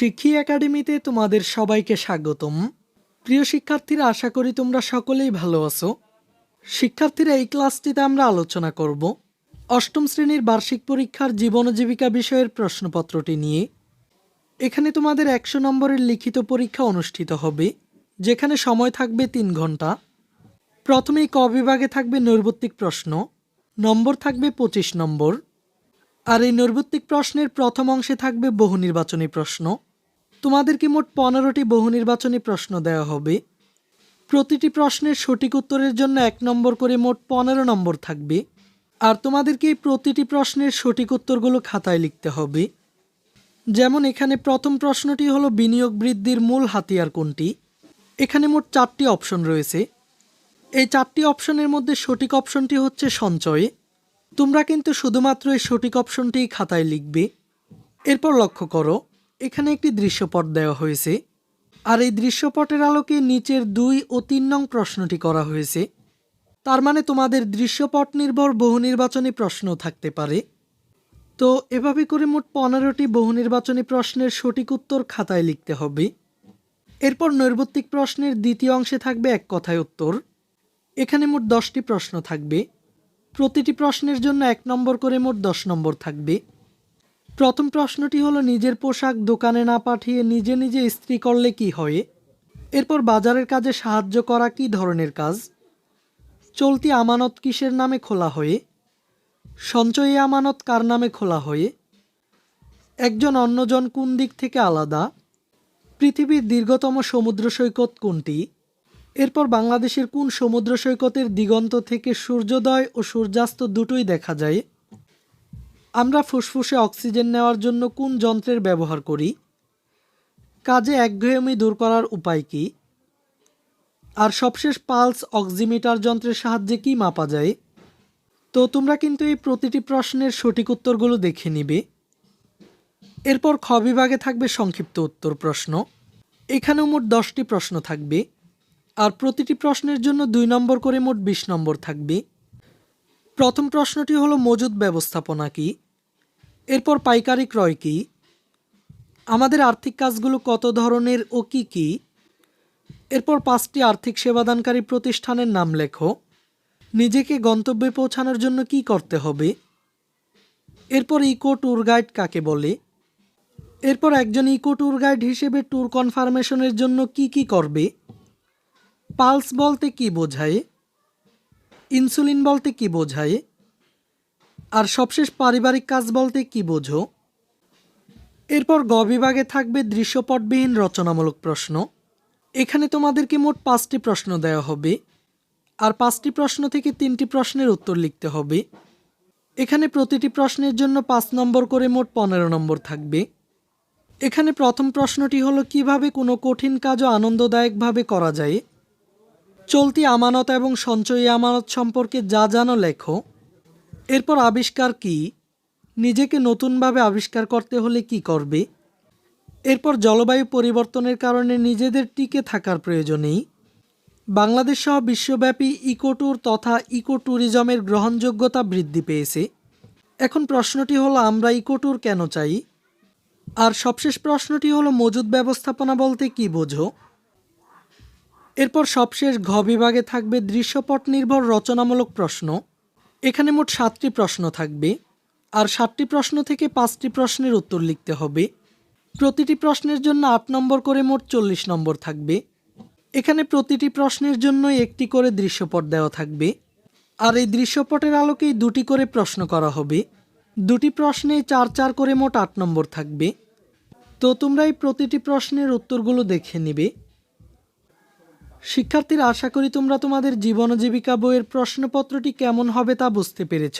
শিক্ষী একাডেমিতে তোমাদের সবাইকে স্বাগতম। প্রিয় শিক্ষার্থীরা, আশা করি তোমরা সকলেই ভালো আছো। শিক্ষার্থীরা, এই ক্লাসটিতে আমরা আলোচনা করব অষ্টম শ্রেণির বার্ষিক পরীক্ষার জীবন জীবিকা বিষয়ের প্রশ্নপত্রটি নিয়ে। এখানে তোমাদের একশো নম্বরের লিখিত পরীক্ষা অনুষ্ঠিত হবে, যেখানে সময় থাকবে তিন ঘণ্টা। প্রথমেই ক বিভাগে থাকবে নৈর্বত্তিক প্রশ্ন, নম্বর থাকবে পঁচিশ নম্বর। আর এই নৈর্বত্তিক প্রশ্নের প্রথম অংশে থাকবে বহু নির্বাচনী প্রশ্ন। তোমাদেরকে মোট পনেরোটি বহু নির্বাচনী প্রশ্ন দেওয়া হবে। প্রতিটি প্রশ্নের সঠিক উত্তরের জন্য এক নম্বর করে মোট পনেরো নম্বর থাকবে। আর তোমাদেরকে এই প্রতিটি প্রশ্নের সঠিক উত্তরগুলো খাতায় লিখতে হবে। যেমন এখানে প্রথম প্রশ্নটি হলো, বিনিয়োগ বৃদ্ধির মূল হাতিয়ার কোনটি? এখানে মোট চারটি অপশন রয়েছে। এই চারটি অপশনের মধ্যে সঠিক অপশনটি হচ্ছে সঞ্চয়। তোমরা কিন্তু শুধুমাত্র এই সঠিক অপশনটিই খাতায় লিখবে। এরপর লক্ষ্য করো এখানে একটি দৃশ্যপট দেওয়া হয়েছে। আর এই দৃশ্যপটের আলোকে নিচের দুই ও তিন নং প্রশ্নটি করা হয়েছে। তার মানে তোমাদের দৃশ্যপট নির্ভর বহু নির্বাচনী প্রশ্ন থাকতে পারে। তো এভাবে করে মোট পনেরোটি বহু নির্বাচনী প্রশ্নের সঠিক উত্তর খাতায় লিখতে হবে। এরপর নৈর্বত্তিক প্রশ্নের দ্বিতীয় অংশে থাকবে এক কথায় উত্তর। এখানে মোট দশটি প্রশ্ন থাকবে। প্রতিটি প্রশ্নের জন্য এক নম্বর করে মোট দশ নম্বর থাকবে। প্রথম প্রশ্নটি হলো, নিজের পোশাক দোকানে না পাঠিয়ে নিজে নিজে ইস্ত্রি করলে কি হয়? এরপর বাজারের কাজে সাহায্য করা কি ধরনের কাজ? চলতি আমানত কিসের নামে খোলা হয়ে? সঞ্চয়ী আমানত কার নামে খোলা হয়ে? একজন অন্যজন কোন দিক থেকে আলাদা? পৃথিবীর দীর্ঘতম সমুদ্র সৈকত কোনটি? এরপর বাংলাদেশের কোন সমুদ্র সৈকতের দিগন্ত থেকে সূর্যোদয় ও সূর্যাস্ত দুটোই দেখা যায়? আমরা ফুসফুসে অক্সিজেন নেওয়ার জন্য কোন যন্ত্রের ব্যবহার করি? কাজে একঘেয়েমি দূর করার উপায় কি? আর সবশেষ পালস অক্সিমিটার যন্ত্রের সাহায্যে কি মাপা যায়? তো তোমরা কিন্তু এই প্রতিটি প্রশ্নের সঠিক উত্তরগুলো দেখে নিবে। এরপর খ বিভাগে থাকবে সংক্ষিপ্ত উত্তর প্রশ্ন। এখানেও মোট দশটি প্রশ্ন থাকবে। আর প্রতিটি প্রশ্নের জন্য দুই নম্বর করে মোট বিশ নম্বর থাকবে। প্রথম প্রশ্নটি হলো, মজুদ ব্যবস্থাপনা কি? এরপর পাইকারি ক্রয় কি? আমাদের আর্থিক কাজগুলো কত ধরনের ও কি কি? এরপর পাঁচটি আর্থিক সেবাদানকারী প্রতিষ্ঠানের নাম লেখো। নিজেকে গন্তব্যে পৌঁছানোর জন্য কি করতে হবে? এরপর ইকো ট্যুর গাইড কাকে বলে? এরপর একজন ইকো ট্যুর গাইড হিসেবে ট্যুর কনফার্মেশনের জন্য কি কি করবে? পালস বলতে কি বোঝায়? ইনসুলিন বলতে কি বোঝায়? আর সবশেষ পারিবারিক কাজ বলতে কি বোঝো? এরপর গ বিভাগে থাকবে দৃশ্যপটবিহীন রচনামূলক প্রশ্ন। এখানে তোমাদেরকে মোট পাঁচটি প্রশ্ন দেওয়া হবে। আর পাঁচটি প্রশ্ন থেকে তিনটি প্রশ্নের উত্তর লিখতে হবে। এখানে প্রতিটি প্রশ্নের জন্য পাঁচ নম্বর করে মোট পনেরো নম্বর থাকবে। এখানে প্রথম প্রশ্নটি হলো, কীভাবে কোনো কঠিন কাজও আনন্দদায়কভাবে করা যায়? চলতি আমানত এবং সঞ্চয়ী আমানত সম্পর্কে যা জানো লেখো। এরপর আবিষ্কার কি? নিজেকে নতুনভাবে আবিষ্কার করতে হলে কি করবে? এরপর জলবায়ু পরিবর্তনের কারণে নিজেদের টিকে থাকার প্রয়োজনেই। বাংলাদেশ সহ বিশ্বব্যাপী ইকোট্যুর তথা ইকো ট্যুরিজমের গ্রহণযোগ্যতা বৃদ্ধি পেয়েছে। এখন প্রশ্নটি হলো, আমরা ইকোট্যুর কেন চাই? আর সবশেষ প্রশ্নটি হলো, মজুদ ব্যবস্থাপনা বলতে কি বোঝো? এরপর সবশেষ ঘ বিভাগে থাকবে দৃশ্যপট নির্ভর রচনামূলক প্রশ্ন। এখানে মোট সাতটি প্রশ্ন থাকবে, আর সাতটি প্রশ্ন থেকে পাঁচটি প্রশ্নের উত্তর লিখতে হবে। প্রতিটি প্রশ্নের জন্য আট নম্বর করে মোট চল্লিশ নম্বর থাকবে। এখানে প্রতিটি প্রশ্নের জন্য একটি করে দৃশ্যপট দেওয়া থাকবে। আর এই দৃশ্যপটের আলোকেই দুটি করে প্রশ্ন করা হবে। দুটি প্রশ্নে চার চার করে মোট আট নম্বর থাকবে। তো তোমরা এই প্রতিটি প্রশ্নের উত্তরগুলো দেখে নিবে। শিক্ষার্থীরা আশা করি তোমরা তোমাদের জীবন জীবিকা বইয়ের প্রশ্নপত্রটি কেমন হবে তা বুঝতে পেরেছ।